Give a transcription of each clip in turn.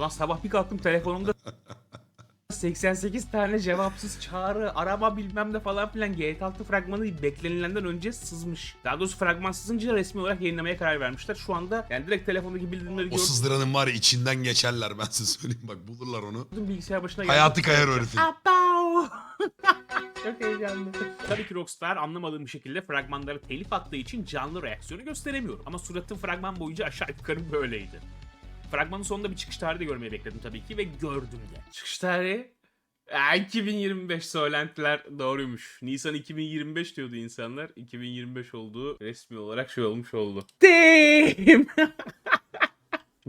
Ulan sabah bir kalktım telefonumda 88 tane cevapsız çağrı, arama bilmem ne falan filan GTA 6 fragmanı beklenilenden önce sızmış. Daha doğrusu fragman sızınca resmi olarak yayınlamaya karar vermişler. Şu anda yani direkt telefondaki bildirimleri O gördüm sızdıranın var ya içinden geçerler ben size söyleyeyim bak bulurlar onu. bilgisayar başına Hayatı kayar o herifin. Çok heyecanlı. Tabii ki Rockstar anlamadığım bir şekilde fragmanları telif attığı için canlı reaksiyonu gösteremiyor. Ama suratım fragman boyunca aşağı yukarı böyleydi. Fragmanın sonunda bir çıkış tarihi de görmeyi bekledim tabii ki ve gördüm de. Çıkış tarihi? Aa, 2025 söylentiler doğruymuş. Nisan 2025 diyordu insanlar. 2025 olduğu resmi olarak şey olmuş oldu. Damn!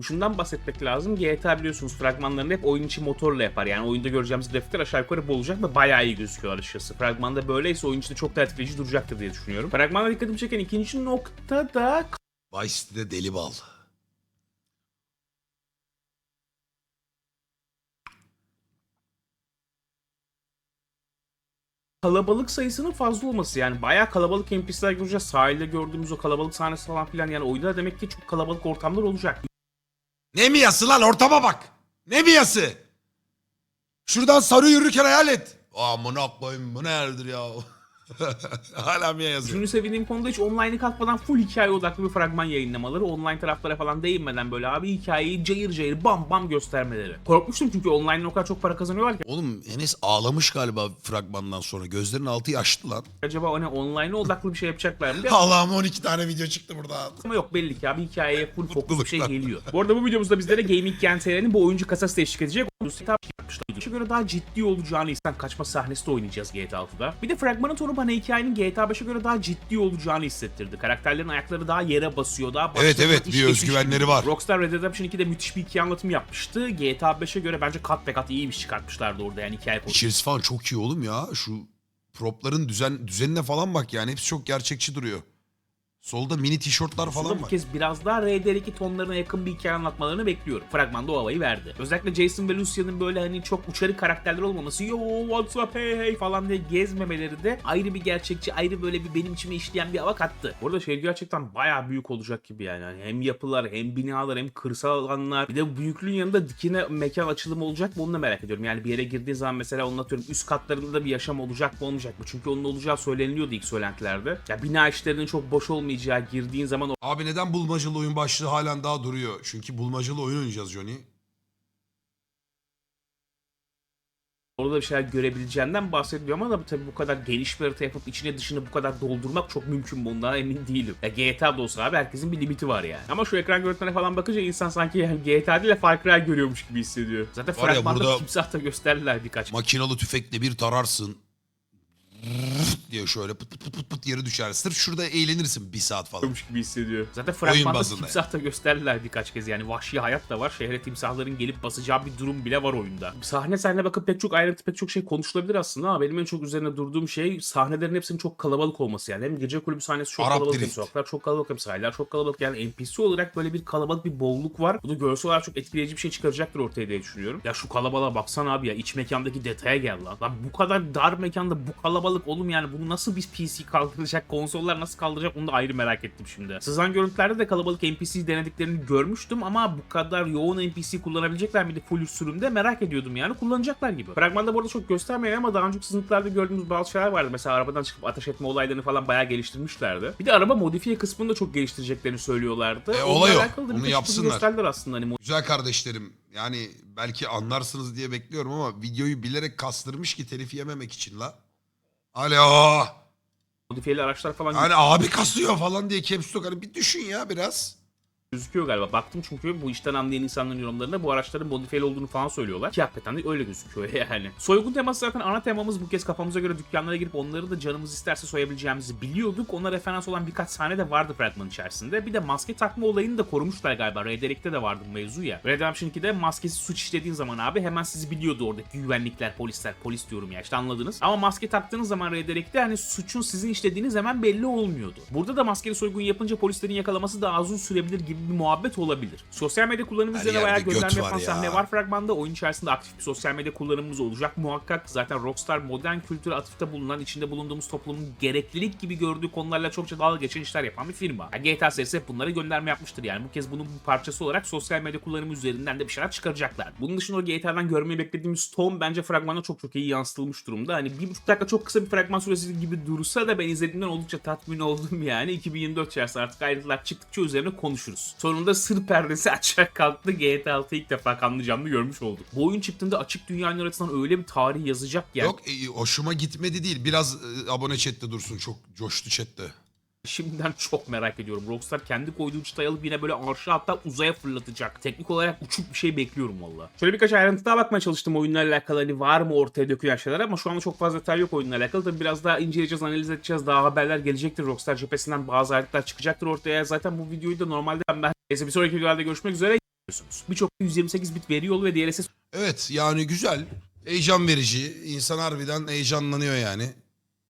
Şundan bahsetmek lazım. GTA biliyorsunuz fragmanlarını hep oyun içi motorla yapar. Yani oyunda göreceğimiz grafikler aşağı yukarı bu olacak ve bayağı iyi gözüküyor açıkçası. Fragmanda böyleyse oyun içinde çok da etkileyici duracaktır diye düşünüyorum. Fragmanda dikkatimi çeken ikinci nokta da Vice City'de deli bal. Kalabalık sayısının fazla olması. Yani bayağı kalabalık NPC'ler göreceğiz. Sahilde gördüğümüz o kalabalık sahnesi falan filan. Yani oyunda demek ki çok kalabalık ortamlar olacak. Ne miyası lan ortama bak. Ne miyası? Şuradan sarı yürürken hayal et. Amına koyayım bu nedir ya? Hala Mia yazıyor. Şunu sevdiğim konuda hiç online'ı katmadan full hikaye odaklı bir fragman yayınlamaları. Online taraflara falan değinmeden böyle abi hikayeyi cayır cayır bam bam göstermeleri. Korkmuştum çünkü online'ın o kadar çok para kazanıyorlar ki. Oğlum Enes ağlamış galiba fragmandan sonra. Gözlerinin altı yaşlı lan. Acaba hani online'a odaklı bir şey yapacaklar mı? Allah'ım 12 tane video çıktı burada. Ama yok belli ki abi hikayeye full fokus bir şey geliyor. Bu arada bu videomuzda bizlere Gaming GNT'lerin bu oyuncu kasası teşvik edecek. Kitap yapmışlar. Şu göre daha ciddi olacağını insan kaçma sahnesi de oynayacağız GTA 6'da. Bir de fragmanın tonu bana hikayenin GTA 5'e göre daha ciddi olacağını hissettirdi. Karakterlerin ayakları daha yere basıyor. Daha Evet, evet, bir özgüvenleri var. Rockstar Red Dead Redemption 2'de müthiş bir hikaye anlatımı yapmıştı. GTA 5'e göre bence kat be kat iyi bir çıkartmışlardı orada yani hikaye konusu. İçerisi falan çok iyi oğlum ya. Şu propların düzen düzenine falan bak yani. Hepsi çok gerçekçi duruyor. Solda mini tişörtler Aslında falan bu var. kez biraz daha RDR2 tonlarına yakın bir hikaye anlatmalarını bekliyorum. Fragmanda o havayı verdi. Özellikle Jason ve Lucia'nın böyle hani çok uçarı karakterler olmaması, yo what's up hey hey falan diye gezmemeleri de ayrı bir gerçekçi, ayrı böyle bir benim içime işleyen bir hava kattı. Bu arada şey gerçekten bayağı büyük olacak gibi yani. Hani hem yapılar, hem binalar, hem kırsal alanlar. Bir de bu büyüklüğün yanında dikine mekan açılımı olacak mı onu da merak ediyorum. Yani bir yere girdiğin zaman mesela onu atıyorum üst katlarında da bir yaşam olacak mı olmayacak mı? Çünkü onun olacağı söyleniliyordu ilk söylentilerde. Ya bina işlerinin çok boş olmayacağı, girdiğin zaman Abi neden bulmacalı oyun başlığı halen daha duruyor? Çünkü bulmacalı oyun oynayacağız Johnny. orada bir şeyler görebileceğinden bahsediliyor ama da tabii bu kadar geniş bir harita yapıp içine dışını bu kadar doldurmak çok mümkün bundan emin değilim. Ya GTA da olsa abi herkesin bir limiti var yani. Ama şu ekran görüntülerine falan bakınca insan sanki yani GTA değil de Far Cry görüyormuş gibi hissediyor. Zaten Var ya fragmanda burada- timsah da gösterdiler birkaç. Makinalı tüfekle bir tararsın. Diye şöyle pıt pıt pıt pıt pıt yere düşer. Sırf şurada eğlenirsin bir saat falan. görüyormuş gibi hissediyor. Zaten fragmanda bazında timsah da gösterdiler birkaç kez yani vahşi hayat da var. Şehre timsahların gelip basacağı bir durum bile var oyunda. Sahne sahne bakıp pek çok ayrıntı pek çok şey konuşulabilir aslında ama benim en çok üzerine durduğum şey sahnelerin hepsinin çok kalabalık olması yani. Hem gece kulübü sahnesi çok Arap kalabalık hem sokaklar çok kalabalık hem sahiller çok kalabalık yani NPC olarak böyle bir kalabalık bir bolluk var. Bu da görsel olarak çok etkileyici bir şey çıkaracaktır ortaya diye düşünüyorum. Ya şu kalabalığa baksana abi ya iç mekandaki detaya gel lan. Lan bu kadar dar mekanda bu kalabalık oğlum yani bunu nasıl bir PC kaldıracak konsollar nasıl kaldıracak onu da ayrı merak ettim şimdi. Sızan görüntülerde de kalabalık NPC denediklerini görmüştüm ama bu kadar yoğun NPC kullanabilecekler miydi full sürümde merak ediyordum yani kullanacaklar gibi. Fragmanda bu arada çok göstermeyen ama daha önceki sızıntılarda gördüğümüz bazı şeyler vardı. Mesela arabadan çıkıp ateş etme olaylarını falan bayağı geliştirmişlerdi. Bir de araba modifiye kısmını da çok geliştireceklerini söylüyorlardı. E, olay da Onu yapsınlar. aslında hani Güzel kardeşlerim. Yani belki anlarsınız diye bekliyorum ama videoyu bilerek kastırmış ki telif yememek için la. Alo. modifiyeli araçlar falan Hani abi kasıyor falan diye caps lock. Hani bir düşün ya biraz. Gözüküyor galiba. Baktım çünkü bu işten anlayan insanların yorumlarında bu araçların modifiyeli olduğunu falan söylüyorlar. Ki hakikaten de öyle gözüküyor yani. Soygun teması zaten ana temamız bu kez kafamıza göre dükkanlara girip onları da canımız isterse soyabileceğimizi biliyorduk. Ona referans olan birkaç sahne de vardı fragman içerisinde. Bir de maske takma olayını da korumuşlar galiba. Dead'de de vardı bu mevzu ya. Red Redemption 2'de maskesiz suç işlediğin zaman abi hemen sizi biliyordu oradaki güvenlikler, polisler, polis diyorum ya işte anladınız. Ama maske taktığınız zaman Dead'de hani suçun sizin işlediğiniz hemen belli olmuyordu. Burada da maskeli soygun yapınca polislerin yakalaması daha uzun sürebilir gibi bir muhabbet olabilir. Sosyal medya kullanımı Her üzerine bayağı var yapan ya. sahne var fragmanda. Oyun içerisinde aktif bir sosyal medya kullanımımız olacak. Muhakkak zaten Rockstar modern kültüre atıfta bulunan, içinde bulunduğumuz toplumun gereklilik gibi gördüğü konularla çokça dalga geçen işler yapan bir firma. Yani GTA serisi hep bunlara gönderme yapmıştır yani. Bu kez bunun bir parçası olarak sosyal medya kullanımı üzerinden de bir şeyler çıkaracaklar. Bunun dışında GTA'dan görmeyi beklediğimiz ton bence fragmanda çok çok iyi yansıtılmış durumda. Hani bir buçuk dakika çok kısa bir fragman süresi gibi dursa da ben izlediğimden oldukça tatmin oldum yani. 2024 içerisinde artık ayrıntılar çıktıkça üzerine konuşuruz. Sonunda sır perdesi açarak kalktı. GTA 6 ilk defa kanlı canlı görmüş olduk. Bu oyun çıktığında açık dünyanın arasından öyle bir tarih yazacak yani. Yok e, hoşuma gitmedi değil. Biraz e, abone chatte dursun. Çok coştu chatte. Şimdiden çok merak ediyorum. Rockstar kendi koyduğu çıtayı alıp yine böyle aşağı hatta uzaya fırlatacak. Teknik olarak uçuk bir şey bekliyorum valla. Şöyle birkaç ayrıntı daha bakmaya çalıştım oyunla alakalı. Hani var mı ortaya dökülen şeyler ama şu anda çok fazla detay yok oyunla alakalı. Tabii biraz daha inceleyeceğiz, analiz edeceğiz. Daha haberler gelecektir. Rockstar cephesinden bazı ayrıntılar çıkacaktır ortaya. Zaten bu videoyu da normalde ben Neyse bir sonraki videolarda görüşmek üzere. Birçok 128 bit veri yolu ve DLSS Evet yani güzel. Heyecan verici. İnsan harbiden heyecanlanıyor yani.